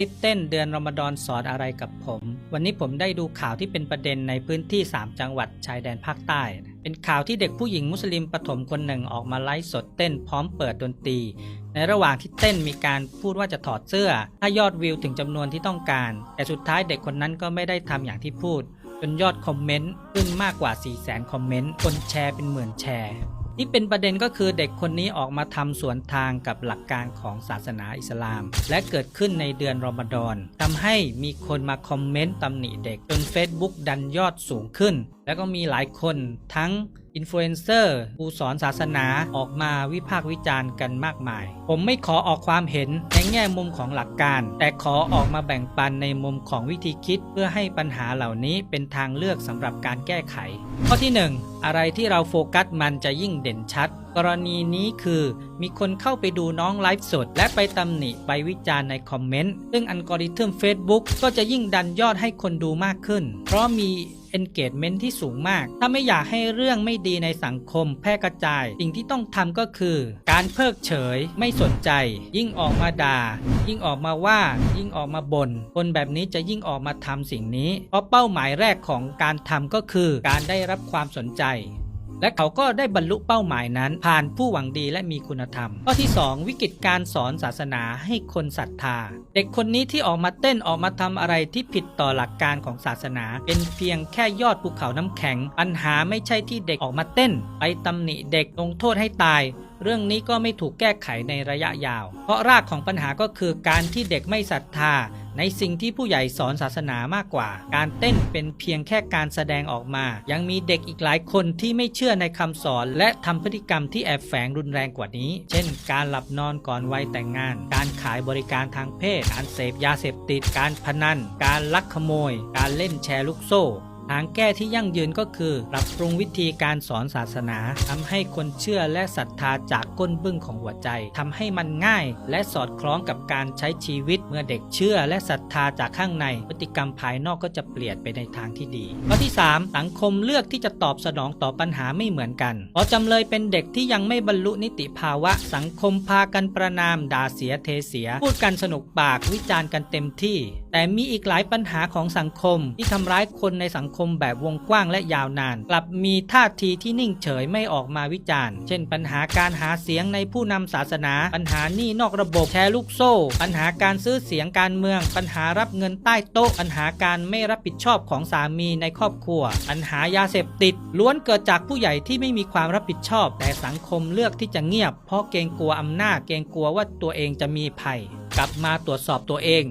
คลิปเต้นเดือนรอมฎอนสอนอะไรกับผม วันนี้ผมได้ดูข่าวที่เป็นประเด็นในพื้นที่ 3 จังหวัดชายแดนภาคใต้ เป็นข่าวที่เด็กผู้หญิงมุสลิมปฐมคนหนึ่งออกมาไลฟ์สดเต้นพร้อมเปิดดนตรี ในระหว่างที่เต้นมีการพูดว่าจะถอดเสื้อ ถ้ายอดวิวถึงจำนวนที่ต้องการ แต่สุดท้ายเด็กคนนั้นก็ไม่ได้ทำอย่างที่พูด จนยอดคอมเมนต์ขึ้นมากกว่า 4 0 0แสนคอมเมนต์คนแชร์เป็นหมื่นแชร์ ที่เป็นประเด็นก็คือเด็กคนนี้ออกมาทำสวนทางกับหลักการของศาสนาอิสลาม และเกิดขึ้นในเดือนรอมฎอนทำให้มีคนมาคอมเมนต์ตำหนิเด็กจน Facebook ดันยอดสูงขึ้น แล้วก็มีหลายคนทั้ง อินฟลูเอนเซอร์ผู้สอนศาสนาออกมาวิพากษ์วิจารณ์กันมากมาย ผมไม่ขอออกความเห็นในแง่มุมของหลักการ แต่ขอออกมาแบ่งปันในมุมของวิธีคิด เพื่อให้ปัญหาเหล่านี้เป็นทางเลือกสำหรับการแก้ไข ข้อที่ 1 อะไรที่เราโฟกัสมันจะยิ่งเด่นชัด กรณีนี้คือ มีคนเข้าไปดูน้องไลฟ์สด และไปตำหนิไปวิจารณ์ในคอมเมนต์ซึ่งอัลกอริทึม Facebook ก็จะยิ่งดันยอดให้คนดูมากขึ้น เพราะมี engagement ที่สูงมาก ถ้าไม่อยากให้เรื่องไม่ดีในสังคมแพร่กระจาย สิ่งที่ต้องทำก็คือ การเพิกเฉย ไม่สนใจ ยิ่งออกมาด่า ยิ่งออกมาว่า ยิ่งออกมาบน่น คนแบบนี้จะยิ่งออกมาทำสิ่งนี้ เพราะเป้าหมายแรกของการทำก็คือ การได้รับความสนใจ และเขาก็ได้บรรลุเป้าหมายนั้น ผ่านผู้หวังดีและมีคุณธรรม ข้อที่ 2 วิกฤตการสอนศาสนาให้คนศรัทธา เด็กคนนี้ที่ออกมาเต้นออกมาทำอะไรที่ผิดต่อหลักการของศาสนา เป็นเพียงแค่ยอดภูเขาน้ำแข็ง ปัญหาไม่ใช่ที่เด็กออกมาเต้น ไปตำหนิเด็กลงโทษให้ตายเรื่องนี้ก็ไม่ถูกแก้ไขในระยะยาว เพราะรากของปัญหาก็คือการที่เด็กไม่ศรัทธา ในสิ่งที่ผู้ใหญ่สอนศาสนามากกว่า การเต้นเป็นเพียงแค่การแสดงออกมา ยังมีเด็กอีกหลายคนที่ไม่เชื่อในคำสอน และทำพฤติกรรมที่แอบแฝงรุนแรงกว่านี้ เช่น การหลับนอนก่อนวัยแต่งงาน การขายบริการทางเพศ การเสพยาเสพติด การพนัน การลักขโมย การเล่นแชร์ลูกโซ่ ทางแก้ที่ยั่งยืนก็คือ ปรับปรุงวิธีการสอนศาสนาทำให้คนเชื่อและศรัทธาจากก้นบึ้งของหัวใจทำให้มันง่าย และสอดคล้องกับการใช้ชีวิตเมื่อเด็กเชื่อและศรัทธาจากข้างใน พฤติกรรมภายนอกก็จะเปลี่ยนไปในทางที่ดีข้อที่ 3 สังคมเลือกที่จะตอบสนองต่อปัญหาไม่เหมือนกันพราะจำเลยเป็นเด็กที่ยังไม่บรรลุนิติภาวะ สังคมพากันประนามด่าเสียเทเสีย พูดกันสนุกปากวิจารณ์กันเต็มที่ แต่มีอีกหลายปัญหาของสังคม ที่ทำร้ายคนในสังคมแบบวงกว้างและยาวนาน กลับมีท่าทีที่นิ่งเฉยไม่ออกมาวิจารณ์ เช่น ปัญหาการหาเสียงในผู้นำศาสนา ปัญหาหนี้นอกระบบแชร์ลูกโซ่ ปัญหาการซื้อเสียงการเมือง ปัญหารับเงินใต้โต๊ะ ปัญหาการไม่รับผิดชอบของสามีในครอบครัว ปัญหายาเสพติด ล้วนเกิดจากผู้ใหญ่ที่ไม่มีความรับผิดชอบ แต่สังคมเลือกที่จะเงียบ เพราะเกรงกลัวอำนาจ เกรงกลัวว่าตัวเองจะมีภัย กลับมาตรวจสอบตัวเอง